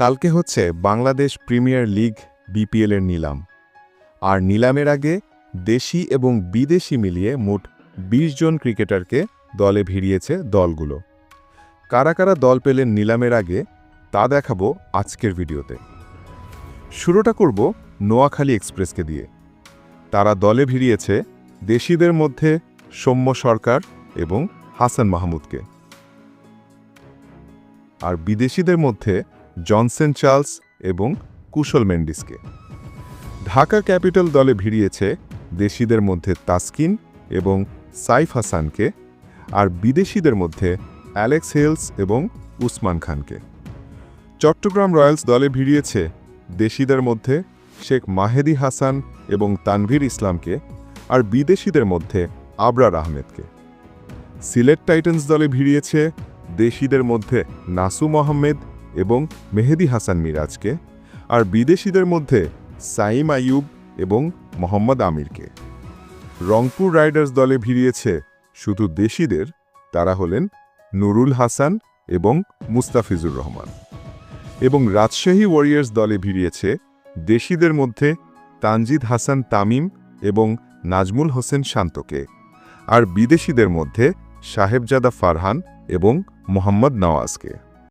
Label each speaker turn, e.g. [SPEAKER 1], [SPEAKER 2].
[SPEAKER 1] কালকে হচ্ছে Bangladesh premier league BPL এর নিলাম। আর নিলামের আগে দেশি এবং বিদেশি মিলিয়ে মোট ২০ জন ক্রিকেটারকে দলে ভিড়িয়েছে দলগুলো। কারা কারা দল পেলেন নিলামের আগে, তা দেখাবো আজকের ভিডিওতে। শুরুটা করব নোয়াখালী এক্সপ্রেসকে দিয়ে। তারা দলে ভিড়িয়েছে দেশিদের মধ্যে সৌম্য সরকার এবং হাসান মাহমুদকে। আর বিদেশিদের মধ্যে জনসন চার্লস এবং কুশল মেন্ডিসকে। ঢাকা ক্যাপিটাল দলে ভিড়িয়েছে দেশিদের মধ্যে তাসকিন এবং সাইফ হাসানকে আর বিদেশিদের মধ্যে অ্যালেক্স হেলস এবং উসমান খানকে। চট্টগ্রাম রয়্যালস দলে ভিড়িয়েছে দেশিদের মধ্যে শেখ মাহেদি হাসান এবং তানভীর ইসলামকে আর বিদেশিদের মধ্যে আবরার আহমেদকে। সিলেট টাইটান্স দলে ভিড়িয়েছে দেশিদের মধ্যে নাসুম আহমেদ এবং মেহেদি হাসান মিরাজকে, আর বিদেশিদের মধ্যে সাইম আইয়ুব এবং মোহাম্মদ আমিরকে। রংপুর রাইডার্স দলে ভিড়িয়েছে শুধু দেশিদের, তারা হলেন নুরুল হাসান এবং মুস্তাফিজুর রহমান। এবং রাজশাহী ওয়ারিয়ার্স দলে ভিড়িয়েছে দেশিদের মধ্যে তানজিদ হাসান তামিম এবং নাজমুল হোসেন শান্তকে, আর বিদেশিদের মধ্যে সাহেবজাদা ফারহান এবং মোহাম্মদ নওয়াজকে।